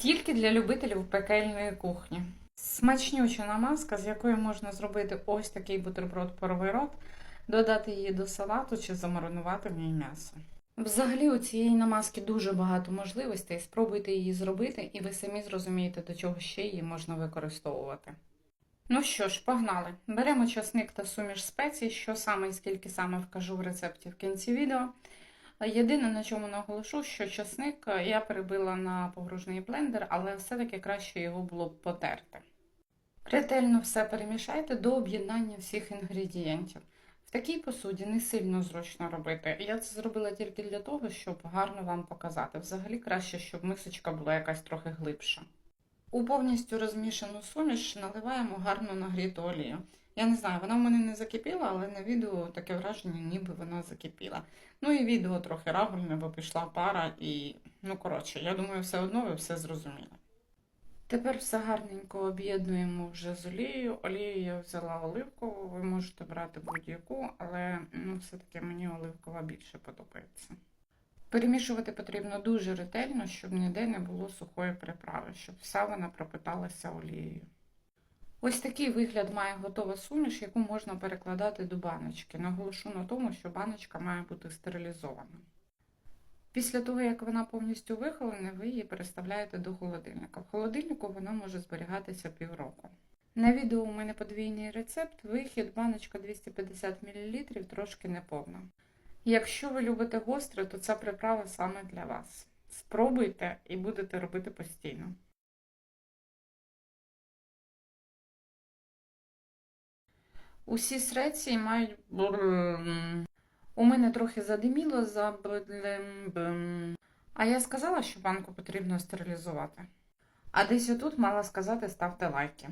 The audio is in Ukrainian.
Тільки для любителів пекельної кухні. Смачнюча намазка, з якої можна зробити ось такий бутерброд паровий рот, додати її до салату чи замаринувати в ній м'ясо. Взагалі у цієї намазки дуже багато можливостей. Спробуйте її зробити, і ви самі зрозумієте, до чого ще її можна використовувати. Ну що ж, погнали. Беремо часник та суміш спецій, що саме і скільки саме вкажу в рецепті в кінці відео. Єдине, на чому наголошу, що часник я перебила на погружний блендер, але все-таки краще його було б потерти. Ретельно все перемішайте до об'єднання всіх інгредієнтів. В такій посуді не сильно зручно робити. Я це зробила тільки для того, щоб гарно вам показати. Взагалі краще, щоб мисочка була якась трохи глибша. У повністю розмішану суміш наливаємо гарно нагріту олію. Я не знаю, вона в мене не закипіла, але на відео таке враження, ніби вона закипіла. Ну і відео трохи рагульне, бо пішла пара і, ну коротше, я думаю, все одно ви все зрозуміли. Тепер все гарненько об'єднуємо вже з олією. Олію я взяла оливкову, ви можете брати будь-яку, але ну, все-таки мені оливкова більше подобається. Перемішувати потрібно дуже ретельно, щоб ніде не було сухої приправи, щоб вся вона пропиталася олією. Ось такий вигляд має готова суміш, яку можна перекладати до баночки. Наголошу на тому, що баночка має бути стерилізована. Після того, як вона повністю вихолена, ви її переставляєте до холодильника. В холодильнику вона може зберігатися півроку. На відео у мене подвійний рецепт, вихід баночка 250 мл, трошки неповна. Якщо ви любите гостре, то ця приправа саме для вас. Спробуйте і будете робити постійно. Усі среції мають. У мене трохи задиміло за А я сказала, що банку потрібно стерилізувати. А десь отут мала сказати ставте лайки.